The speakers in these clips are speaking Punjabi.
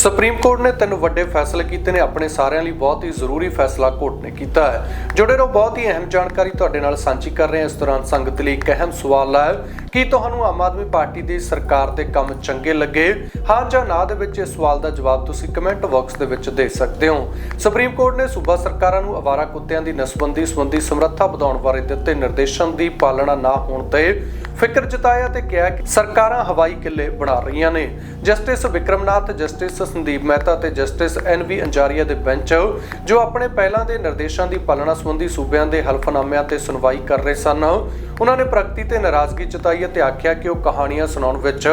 ਸੁਪਰੀਮ ਕੋਰਟ ਨੇ ਤਿੰਨ ਵੱਡੇ ਫੈਸਲੇ ਕੀਤੇ ਨੇ। ਆਪਣੇ ਸਾਰਿਆਂ ਲਈ ਬਹੁਤ ਹੀ ਜ਼ਰੂਰੀ ਫੈਸਲਾ ਕੋਰਟ ਨੇ ਕੀਤਾ ਹੈ। ਜੁੜੇ ਰਹੋ, ਬਹੁਤ ਹੀ ਅਹਿਮ ਜਾਣਕਾਰੀ ਤੁਹਾਡੇ ਨਾਲ ਸਾਂਝੀ ਕਰ ਰਹੇ ਹਾਂ। ਇਸ ਦੌਰਾਨ ਸੰਗਤ ਲਈ ਇੱਕ ਅਹਿਮ ਸਵਾਲ ਹੈ, ਕੀ ਤੁਹਾਨੂੰ ਆਮ ਆਦਮੀ ਪਾਰਟੀ ਦੀ ਸਰਕਾਰ ਦੇ ਕੰਮ ਚੰਗੇ ਲੱਗੇ? ਹਾਂ ਜਾਂ ਨਾ ਦੇ ਵਿੱਚ ਇਸ ਸਵਾਲ ਦਾ ਜਵਾਬ ਤੁਸੀਂ ਕਮੈਂਟ ਬਾਕਸ ਦੇ ਵਿੱਚ ਦੇ ਸਕਦੇ ਹੋ। ਸੁਪਰੀਮ ਕੋਰਟ ਨੇ ਸੂਬਾ ਸਰਕਾਰਾਂ ਨੂੰ ਅਵਾਰਾ ਕੁੱਤਿਆਂ ਦੀ ਨਸਬੰਦੀ ਸੰਬੰਧੀ ਸਮਰੱਥਾ ਵਧਾਉਣ ਬਾਰੇ ਦਿੱਤੇ ਨਿਰਦੇਸ਼ਾਂ ਦੀ ਪਾਲਣਾ ਨਾ ਹੋਣ ਤੇ ਫਿਕਰ ਜਤਾਇਆ ਤੇ ਕਿਹਾ ਕਿ ਸਰਕਾਰਾਂ ਹਵਾਈ ਕਿੱਲੇ ਬਣਾ ਰਹੀਆਂ ਨੇ। ਜਸਟਿਸ ਵਿਕਰਮਨਾਥ, ਜਸਟਿਸ ਸੰਦੀਪ ਮਹਿਤਾ ਤੇ ਜਸਟਿਸ ਐਨ ਵੀ ਅੰਜਾਰੀਆ ਦੇ ਬੈਂਚ ਜੋ ਆਪਣੇ ਪਹਿਲਾਂ ਦੇ ਨਿਰਦੇਸ਼ਾਂ ਦੀ ਪਾਲਣਾ ਸੰਬੰਧੀ ਸੂਬਿਆਂ ਦੇ ਹਲਫਨਾਮਿਆਂ ਤੇ ਸੁਣਵਾਈ ਕਰ ਰਹੇ ਸਨ, ਉਹਨਾਂ ਨੇ ਪ੍ਰਗਤੀ ਤੇ ਨਾਰਾਜ਼ਗੀ ਜਤਾਈ ਅਤੇ ਆਖਿਆ ਕਿ ਉਹ ਕਹਾਣੀਆਂ ਸੁਣਾਉਣ ਵਿੱਚ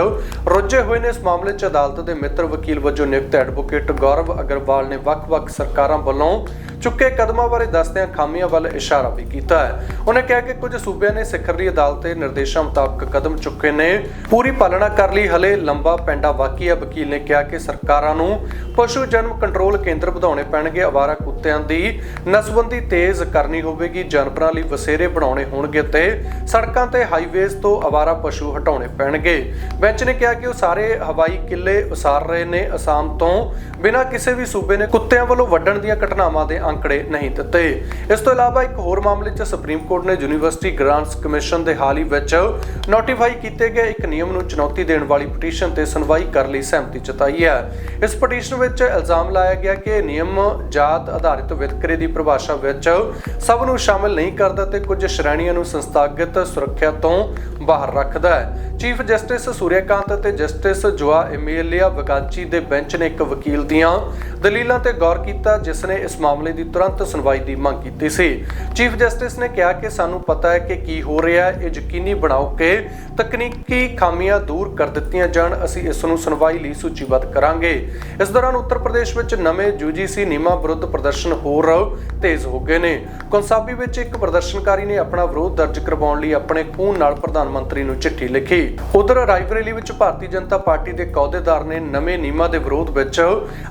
ਰੁੱਝੇ ਹੋਏ ਨੇ। ਇਸ ਮਾਮਲੇ 'ਚ ਅਦਾਲਤ ਦੇ ਮਿੱਤਰ ਵਕੀਲ ਵਜੋਂ ਨਿਯੁਕਤ ਐਡਵੋਕੇਟ ਗੌਰਵ ਅਗਰਵਾਲ ਨੇ ਵੱਖ-ਵੱਖ ਸਰਕਾਰਾਂ ਵੱਲੋਂ ਚੁੱਕੇ ਕਦਮਾਂ ਬਾਰੇ ਦੱਸਦਿਆਂ ਖਾਮੀਆਂ ਵੱਲ ਇਸ਼ਾਰਾ ਵੀ ਕੀਤਾ ਹੈ। ਉਹਨੇ ਕਿਹਾ ਕਿ ਕੁਝ ਸੂਬਿਆਂ ਨੇ ਸਿਖਰਲੀ ਅਦਾਲਤ ਦੇ ਨਿਰਦੇਸ਼ਾਂ ਮੁਤਾਬਕ ਕਦਮ ਚੁੱਕੇ ਨੇ। ਪੂਰੀ ਪਾਲਣਾ ਕਰ ਲਈ ਹਲੇ ਲੰਬਾ ਪੈਂਡਾ ਬਾਕੀ ਹੈ। ਵਕੀਲ ਨੇ ਕਿਹਾ ਕਿ ਸਰਕਾਰਾਂ ਨੂੰ ਪਸ਼ੂ ਜਨਮ ਕੰਟਰੋਲ ਕੇਂਦਰ ਵਧਾਉਣੇ ਪੈਣਗੇ। ਅਵਾਰਾ ਕੁੱਤਿਆਂ ਦੀ ਨਸਬੰਦੀ ਤੇਜ਼ ਕਰਨੀ ਹੋਵੇਗੀ। ਜਾਨਵਰਾਂ ਲਈ ਵਸੇਰੇ ਬਣਾਉਣੇ ਹੋਣਗੇ ਤੇ ਸੜਕਾਂ ਤੇ ਹਾਈਵੇਜ਼ ਤੋਂ ਅਵਾਰਾ ਪਸ਼ੂ ਹਟਾਉਣੇ ਪੈਣਗੇ। ਬੈਂਚ ਨੇ ਕਿਹਾ ਕਿ ਉਹ ਸਾਰੇ ਹਵਾਈ ਕਿੱਲੇ ਉਸਾਰ ਰਹੇ ਨੇ। ਅਸਾਮ ਤੋਂ ਬਿਨਾਂ ਕਿਸੇ ਵੀ ਸੂਬੇ ਨੇ ਕੁੱਤਿਆਂ ਵੱਲੋਂ ਵੱਢਣ ਦੀਆਂ ਘਟਨਾਵਾਂ ਦੇ ਅੰਕੜੇ ਨਹੀਂ ਦਿੱਤੇ। ਇਸ ਤੋਂ ਇਲਾਵਾ ਇੱਕ ਹੋਰ ਮਾਮਲੇ 'ਚ ਸੁਪਰੀਮ ਕੋਰਟ ਨੇ ਯੂਨੀਵਰਸਿਟੀ ਗ੍ਰਾਂਟਸ ਕਮਿਸ਼ਨ ਦੇ ਹਾਲ ਹੀ ਵਿੱਚ ਨੋਟੀਫਾਈ ਕੀਤੇ ਗਏ ਇੱਕ ਨਿਯਮ ਨੂੰ ਚੁਣੌਤੀ ਦੇਣ ਵਾਲੀ ਪਟੀਸ਼ਨ ਤੇ ਸੁਣਵਾਈ ਕਰਨ ਲਈ ਸਹਿਮਤੀ ਜਤਾਈ ਹੈ। ਇਸ ਪਟੀਸ਼ਨ ਵਿੱਚ ਇਲਜ਼ਾਮ ਲਾਇਆ ਗਿਆ ਕਿ ਨਿਯਮ ਜਾਤ ਆਧਾਰਿਤ ਵਿਤਕਰੇ ਦੀ ਪਰਿਭਾਸ਼ਾ ਵਿੱਚ ਸਭ ਨੂੰ ਸ਼ਾਮਲ ਨਹੀਂ ਕਰਦਾ ਤੇ ਕੁਝ ਸ਼੍ਰੇਣੀਆਂ ਨੂੰ ਸੰਸਥਾਗਤ ਸੁਰੱਖਿਆ ਤੋਂ ਬਾਹਰ ਰੱਖਦਾ ਹੈ। ਚੀਫ ਜਸਟਿਸ ਸੂਰਿਆਕਾਂਤ ਅਤੇ ਜਸਟਿਸ ਜੋਆ ਐਮੀਲੀਆ ਵਗਾਚੀ ਦੇ ਬੈਂਚ ਨੇ ਇੱਕ ਵਕੀਲ ਦੀਆਂ ਦਲੀਲਾਂ ਤੇ ਗੌਰ ਕੀਤਾ ਜਿਸ ਨੇ ਇਸ ਮਾਮਲੇ ਦੀ ਤੁਰੰਤ ਸੁਣਵਾਈ ਦੀ ਮੰਗ ਕੀਤੀ ਸੀ। ਚੀਫ ਜਸਟਿਸ ਨੇ ਕਿਹਾ ਕਿ ਸਾਨੂੰ ਪਤਾ ਹੈ ਕਿ ਕੀ ਹੋ ਰਿਹਾ ਹੈ, ਇਹ ਯਕੀਨੀ ਬਣਾਓ ਕਿ ਤਕਨੀਕੀ ਖਾਮੀਆਂ ਦੂਰ ਕਰ ਦਿੱਤੀਆਂ ਜਾਣ, ਅਸੀਂ ਇਸ ਨੂੰ ਸੁਣਵਾਈ ਲਈ ਸੂਚੀਬੱਧ ਕਰਾਂਗੇ। ਇਸ ਦੌਰਾਨ ਉੱਤਰ ਪ੍ਰਦੇਸ਼ ਵਿੱਚ ਨਵੇਂ ਯੂਜੀਸੀ ਨਿਯਮਾਂ ਵਿਰੁੱਧ ਪ੍ਰਦਰਸ਼ਨ ਹੋਰ ਤੇਜ਼ ਹੋ ਗਏ ਨੇ। ਕੌਂਸਾਬੀ ਵਿੱਚ ਇੱਕ ਪ੍ਰਦਰਸ਼ਨਕਾਰੀ ਨੇ ਆਪਣਾ ਵਿਰੋਧ ਦਰਜ ਕਰਵਾਉਣ ਲਈ ਆਪਣੇ ਖੂਨ ਨਾਲ ਪ੍ਰਧਾਨ ਮੰਤਰੀ ਨੂੰ ਚਿੱਠੀ ਲਿਖੀ। ਉਧਰ ਰਾਇਬਰੇਲੀ ਵਿੱਚ ਭਾਰਤੀ ਜਨਤਾ ਪਾਰਟੀ ਦੇ ਅਹੁਦੇਦਾਰ ਨੇ ਨਵੇਂ ਨਿਯਮਾਂ ਦੇ ਵਿਰੋਧ ਵਿੱਚ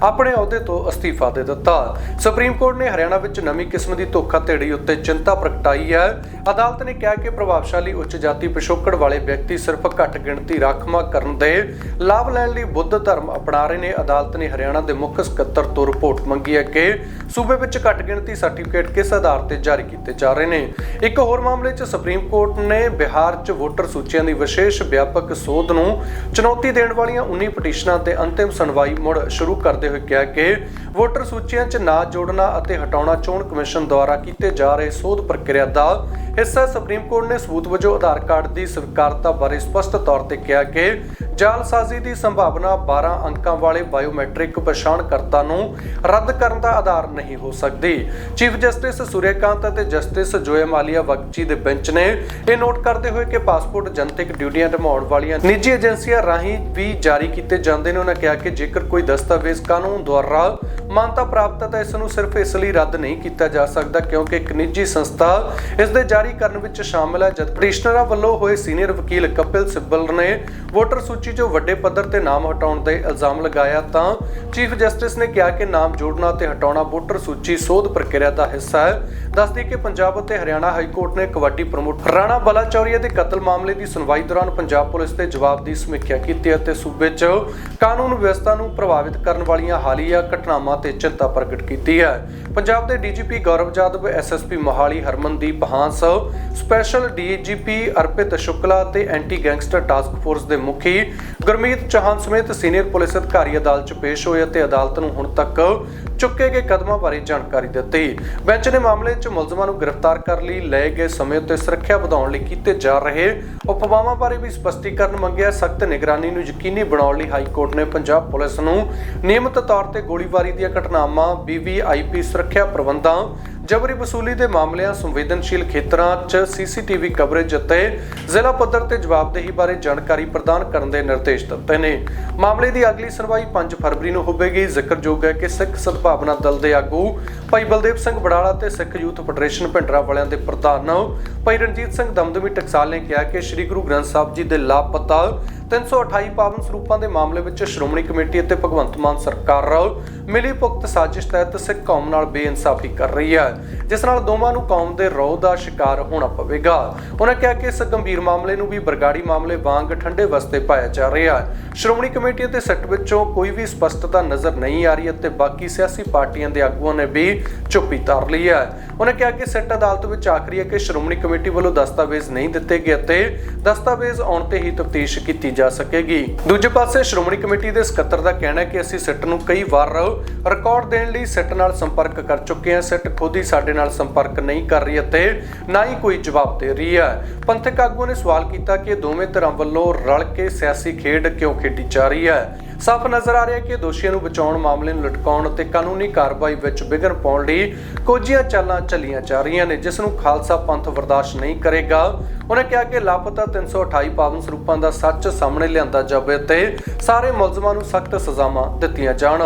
ਆਪਣੇ ਅਹੁਦੇ ਤੋਂ ਅਸਤੀਫਾ ਦੇ ਦਿੱਤਾ। ਸੁਪਰੀਮ ਕੋਰਟ ਨੇ ਹਰਿਆਣਾ ਵਿੱਚ ਨਵੀਂ ਕਿਸਮ ਦੀ ਧੋਖਾਧੜੀ ਉੱਤੇ ਚਿੰਤਾ ਪ੍ਰਗਟਾਈ ਹੈ। ਅਦਾਲਤ ਨੇ ਕਿਹਾ ਕਿ ਪ੍ਰਭਾਵਸ਼ਾਲੀ ਉੱਚ ਜਾਤੀ ਪਿਛੋਕੜ ਵਾਲੇ ਵਿਅਕਤੀ ਸਿਰਫ ਘੱਟ ਗਿਣਤੀ ਰਾਖਵਾਂ ਕਰਨ ਦੇ ਲਾਭ ਲੈਣ ਲਈ ਬੁੱਧ ਧਰਮ ਅਪਣਾ ਰਹੇ ਨੇ। ਅਦਾਲਤ ਨੇ ਹਰਿਆਣਾ ਦੇ ਮੁੱਖ ਸਕੱਤਰ ਤੋਂ ਰਿਪੋਰਟ ਮੰਗੀ ਹੈ ਕਿ ਸੂਬੇ ਵਿੱਚ ਘੱਟ ਗਿਣਤੀ ਸਰਟੀਫਿਕੇਟ ਕਿਸ ਆਧਾਰ ਤੇ ਜਾਰੀ ਕੀਤੇ ਜਾ ਰਹੇ ਨੇ। ਇੱਕ ਹੋਰ ਮਾਮਲੇ 'ਚ ਸੁਪਰੀਮ ਕੋਰਟ ਨੇ ਬਿਹਾਰ 'ਚ ਵੋਟਰ ਸੂਚੀਆਂ ਦੀ ਵਿਸ਼ੇਸ਼ ਵਿਆਪਕ ਸੋਧ ਨੂੰ ਚੁਣੌਤੀ ਦੇਣ ਵਾਲੀਆਂ 19 ਪਟੀਸ਼ਨਾਂ ਤੇ ਅੰਤਿਮ ਸੁਣਵਾਈ ਮੁੜ ਸ਼ੁਰੂ ਕਰਦੇ ਹੋਏ ਕਿਹਾ ਕਿ ਵੋਟਰ ਸੂਚੀਆਂ 'ਚ ਨਾਂ ਜੋੜਨਾ ਅਤੇ ਹਟਾਉਣਾ ਚੋਣ ਕਮਿਸ਼ਨ ਦੁਆਰਾ ਕੀਤੇ ਜਾ ਰਹੇ ਸੋਧ ਪ੍ਰਕਿਰਿਆ ਦਾ ਹਿੱਸਾ ਸੁਪਰੀਮ ਕੋਰਟ ਨੇ ਸਬੂਤ ਵਜੋਂ ਆਧਾਰ ਕਾਰਡ ਦੀ ਸਵੀਕਾਰਤਾ ਬਾਰੇ ਸਪਸ਼ਟ ਤੌਰ ਤੇ ਕਿਹਾ ਕਿ ਜਾਲਸਾਜ਼ੀ ਦੀ ਸੰਭਾਵਨਾ 12 ਅੰਕਾਂ ਵਾਲੇ ਬਾਇਓਮੈਟ੍ਰਿਕ ਪਛਾਣਕਰਤਾ ਨੂੰ ਰੱਦ ਕਰਨ ਦਾ ਆਧਾਰ ਨਹੀਂ ਹੋ ਸਕਦੀ। ਚੀਫ ਜਸਟਿਸ ਸੂਰਯਕਾਂਤ ਅਤੇ ਜਸਟਿਸ ਜੋਏ ਮਾਲੀਆ ਵਕਚੀ ਦੇ ਬੈਂਚ ਨੇ ਇਹ ਨੋਟ ਕਰਦੇ ਹੋਏ ਕਿ ਪਾਸਪੋਰਟ ਜਨਤਕ ਡਿਊਟੀਆਂ ਨਿਭਾਉਣ ਵਾਲੀਆਂ ਨਿੱਜੀ ਏਜੰਸੀਆਂ ਰਾਹੀਂ ਵੀ ਜਾਰੀ ਕੀਤੇ ਜਾਂਦੇ ਨੇ। ਉਹਨਾਂ ਕਿਹਾ ਕਿ ਜੇਕਰ ਕੋਈ ਦਸਤਾਵੇਜ਼ ਕਾਨੂੰਨ ਦੁਆਰਾ ਮਾਨਤਾ ਪ੍ਰਾਪਤ ਹੈ ਤਾਂ ਇਸ ਨੂੰ ਸਿਰਫ ਇਸ ਲਈ ਰੱਦ ਨਹੀਂ ਕੀਤਾ ਜਾ ਸਕਦਾ ਕਿਉਂਕਿ ਇੱਕ ਨਿੱਜੀ ਸੰਸਥਾ ਇਸ ਦੇ ਜਾਰੀ ਕਰਨ ਵਿੱਚ ਸ਼ਾਮਲ ਹੈ। ਜਦ ਪਟੀਸ਼ਨਰਾਂ ਵੱਲੋਂ ਹੋਏ ਸੀਨੀਅਰ ਵਕੀਲ ਕਪਿਲ ਸਿੱਬਲ ਨੇ ਵੋਟਰ ਸੂਚੀ 'ਚੋਂ ਵੱਡੇ ਪੱਧਰ ਤੇ ਨਾਮ ਹਟਾਉਣ ਦੇ ਇਲਜ਼ਾਮ ਲਗਾਇਆ ਤਾਂ ਚੀਫ ਜਸਟਿਸ ਨੇ ਕਿਹਾ ਕਿ ਨਾਮ ਜੋੜਨਾ ਤੇ ਹਟਾਉਣਾ ਵੋਟਰ ਸੂਚੀ ਸੋਧ ਪ੍ਰਕਿਰਿਆ ਦਾ ਹਿੱਸਾ ਹੈ। ਦੱਸਦੀ ਕਿ ਪੰਜਾਬ ਅਤੇ ਹਰਿਆਣਾ ਹਾਈ ਕੋਰਟ ਨੇ ਕਬੱਡੀ ਪ੍ਰਮੋਟਰ ਰਾਣਾ ਬਲਾਚੌਰੀਆ ਦੇ ਕਤਲ ਮਾਮਲੇ ਦੀ ਸੁਣਵਾਈ ਦੌਰਾਨ ਪੰਜਾਬ ਪੁਲਿਸ ਦੇ ਜਵਾਬ ਦੀ ਸਮੀਖਿਆ ਕੀਤੀ ਅਤੇ ਸੂਬੇ 'ਚ ਕਾਨੂੰਨ ਵਿਵਸਥਾ ਨੂੰ ਪ੍ਰਭਾਵਿਤ ਕਰਨ ਵਾਲੀਆਂ ਹਾਲੀਆ ਘਟਨਾਵਾਂ ਤੇ ਚਿੰਤਾ ਪ੍ਰਗਟ ਕੀਤੀ ਹੈ। ਪੰਜਾਬ ਦੇ DGP Gaurav Jadav SSP Mohali Harmandeep Hans special DGP Arpit Shukla ਤੇ ਐਂਟੀ ਗੈਂਗਸਟਰ ਟਾਸਕ ਫੋਰਸ ਦੇ ਮੁਖੀ ਗੁਰਮੀਤ ਚੌਹਾਨ ਸਮੇਤ ਸੀਨੀਅਰ ਪੁਲਿਸ ਅਧਿਕਾਰੀ ਅਦਾਲਤ 'ਚ ਪੇਸ਼ ਹੋਏ ਅਤੇ ਅਦਾਲਤ ਨੂੰ ਹੁਣ ਤੱਕ ਚੁੱਕੇ ਗਏ ਕਦਮਾਂ ਬਾਰੇ ਜਾਣਕਾਰੀ ਦਿੱਤੀ। ਬੈਂਚ ਨੇ ਮਾਮਲੇ 'ਚ ਮੁਲਜ਼ਮਾਂ ਨੂੰ ਗ੍ਰਿਫਤਾਰ ਕਰਨ ਲਈ ਲਏ ਗਏ ਸਮੇਂ ਉੱਤੇ ਸੁਰੱਖਿਆ ਵਧਾਉਣ ਲਈ ਕੀਤੇ ਜਾ ਰਹੇ ਉਪਵਾਵਾਂ ਬਾਰੇ ਵੀ ਸਪਸ਼ਟੀਕਰਨ ਮੰਗਿਆ। ਸਖਤ ਨਿਗਰਾਨੀ ਨੂੰ ਯਕੀਨੀ ਬਣਾਉਣ ਲਈ ਹਾਈ ਕੋਰਟ ਨੇ ਪੰਜਾਬ ਪੁਲਿਸ ਨੂੰ ਨਿਯਮਤ ਤੌਰ ਤੇ ਗੋਲੀਬਾਰੀ ਦੀਆਂ ਘਟਨਾਵਾਂ ਵੀਵੀਆਈਪੀ ਸੁਰੱਖਿਆ ਪ੍ਰਬੰਧਾਂ ਜਬਰੀ ਵਸੂਲੀ ਦੇ ਮਾਮਲਿਆਂ, ਸੰਵੇਦਨਸ਼ੀਲ ਖੇਤਰਾਂ 'ਚ ਸੀਸੀਟੀਵੀ ਕਵਰੇਜ ਅਤੇ ਜ਼ਿਲ੍ਹਾ ਪੱਧਰ ਤੇ ਜਵਾਬਦੇਹੀ ਬਾਰੇ ਜਾਣਕਾਰੀ ਪ੍ਰਦਾਨ ਕਰਨ ਦੇ ਨਿਰਦੇਸ਼ ਦਿੱਤੇ ਨੇ। ਮਾਮਲੇ ਦੀ ਅਗਲੀ ਸੁਣਵਾਈ 5 ਫਰਵਰੀ ਨੂੰ ਹੋਵੇਗੀ। ਜ਼ਿਕਰਯੋਗ ਹੈ ਕਿ ਸਿੱਖ ਸਦਭਾਵਨਾ ਦਲ ਦੇ ਆਗੂ ਭਾਈ ਬਲਦੇਵ ਸਿੰਘ ਬੜਾਲਾ ਤੇ ਸਿੱਖ ਯੂਥ ਫੈਡਰੇਸ਼ਨ ਭਿੰਡਰਾ ਵਾਲਿਆਂ ਦੇ ਪ੍ਰਧਾਨ ਭਾਈ ਰਣਜੀਤ ਸਿੰਘ ਦਮਦਮੀ ਟਕਸਾਲ ਨੇ ਕਿਹਾ ਕਿ ਸ੍ਰੀ ਗੁਰੂ ਗ੍ਰੰਥ ਸਾਹਿਬ ਜੀ ਦੇ ਲਾਪਤਾ 328 ਪਾਵਨ ਸਰੂਪਾਂ ਦੇ ਮਾਮਲੇ ਵਿੱਚ ਸ਼੍ਰੋਮਣੀ ਕਮੇਟੀ ਅਤੇ ਭਗਵੰਤ ਮਾਨ ਸਰਕਾਰ ਮਿਲੀ ਭੁਗਤ ਸਾਜ਼ਿਸ਼ ਤਹਿਤ ਸਿੱਖ ਕੌਮ ਨਾਲ ਬੇਇਨਸਾਫੀ ਕਰ ਰਹੀ ਹੈ, ਜਿਸ ਨਾਲ ਦੋਵਾਂ ਨੂੰ ਕੌਮ ਦੇ ਰੋਹ ਦਾ ਸ਼ਿਕਾਰ ਹੋਣਾ ਪਵੇਗਾ। ਉਹਨਾਂ ਕਿਹਾ ਕਿ ਇਸ ਗੰਭੀਰ ਮਾਮਲੇ ਨੂੰ ਵੀ ਬਰਗਾੜੀ ਮਾਮਲੇ ਵਾਂਗ ਠੰਡੇ ਵਸਤੇ ਪਾਇਆ ਜਾ ਰਿਹਾ ਹੈ। ਸ਼੍ਰੋਮਣੀ ਕਮੇਟੀ ਅਤੇ ਸੈੱਟ ਵਿੱਚੋਂ ਕੋਈ ਵੀ ਸਪਸ਼ਟਤਾ ਨਜ਼ਰ ਨਹੀਂ ਆ ਰਹੀ ਅਤੇ ਬਾਕੀ ਸਿਆਸੀ ਪਾਰਟੀਆਂ ਦੇ ਆਗੂਆਂ ਨੇ ਵੀ ਚੁੱਪੀ ਧਾਰ ਲਈ ਹੈ। ਉਹਨਾਂ ਕਿਹਾ ਕਿ ਸੈੱਟ ਅਦਾਲਤ ਵਿੱਚ ਆਖਰੀ ਹੈ ਕਿ ਸ਼੍ਰੋਮਣੀ ਕਮੇਟੀ ਵੱਲੋਂ ਦਸਤਾਵੇਜ਼ ਨਹੀਂ ਦਿੱਤੇ ਗਏ ਅਤੇ ਦਸਤਾਵੇਜ਼ ਆਉਣ ਤੇ ਹੀ ਤਫਤੀਸ਼ ਕੀਤੀ ਜਾ ਸਕੇਗੀ। ਦੂਜੇ ਪਾਸੇ, ਸ਼੍ਰੋਮਣੀ ਕਮੇਟੀ ਦੇ ਸਕੱਤਰ ਦਾ ਕਹਿਣਾ ਹੈ ਕਿ ਅਸੀਂ ਸਿੱਟ ਨੂੰ ਕਈ ਵਾਰ ਰਿਕਾਰਡ ਦੇਣ ਲਈ ਸਿੱਟ ਨਾਲ ਸੰਪਰਕ ਕਰ ਚੁੱਕੇ ਹਾਂ। ਸਿੱਟ ਖੁਦ ਹੀ ਸਾਡੇ ਨਾਲ ਸੰਪਰਕ ਨਹੀਂ ਕਰ ਰਹੀ ਅਤੇ ਨਾ ਹੀ ਕੋਈ ਜਵਾਬ ਦੇ ਰਹੀ ਹੈ। ਪੰਥਕ ਆਗੂਆਂ ਨੇ ਸਵਾਲ ਕੀਤਾ ਕਿ ਦੋਵੇਂ ਧਿਰਾਂ ਵੱਲੋਂ ਰਲ ਕੇ ਸਿਆਸੀ ਖੇਡ ਕਿਉਂ ਖੇਡੀ ਜਾ ਰਹੀ ਹੈ? ਸਾਫ਼ ਨਜ਼ਰ ਆ ਰਿਹਾ ਹੈ ਕਿ ਦੋਸ਼ੀਆਂ ਨੂੰ ਬਚਾਉਣ ਮਾਮਲੇ ਨੂੰ ਲਟਕਾਉਣ ਅਤੇ ਕਾਨੂੰਨੀ ਕਾਰਵਾਈ ਵਿੱਚ ਵਿਘਨ ਪਾਉਣ ਲਈ ਕੋਝੀਆਂ ਚਾਲਾਂ ਚੱਲੀਆਂ ਜਾ ਰਹੀਆਂ ਨੇ, ਜਿਸ ਨੂੰ ਖਾਲਸਾ ਪੰਥ ਬਰਦਾਸ਼ਤ ਨਹੀਂ ਕਰੇਗਾ। ਉਹਨੇ ਕਿਹਾ ਕਿ ਲਾਪਤਾ 328 ਪਾਵਨ ਸਰੂਪਾਂ ਦਾ ਸੱਚ ਸਾਹਮਣੇ ਲਿਆਂਦਾ ਜਾਵੇ ਤੇ ਸਾਰੇ ਮੁਲਜ਼ਮਾਂ ਨੂੰ ਸਖਤ ਸਜ਼ਾਵਾਂ ਦਿੱਤੀਆਂ ਜਾਣ।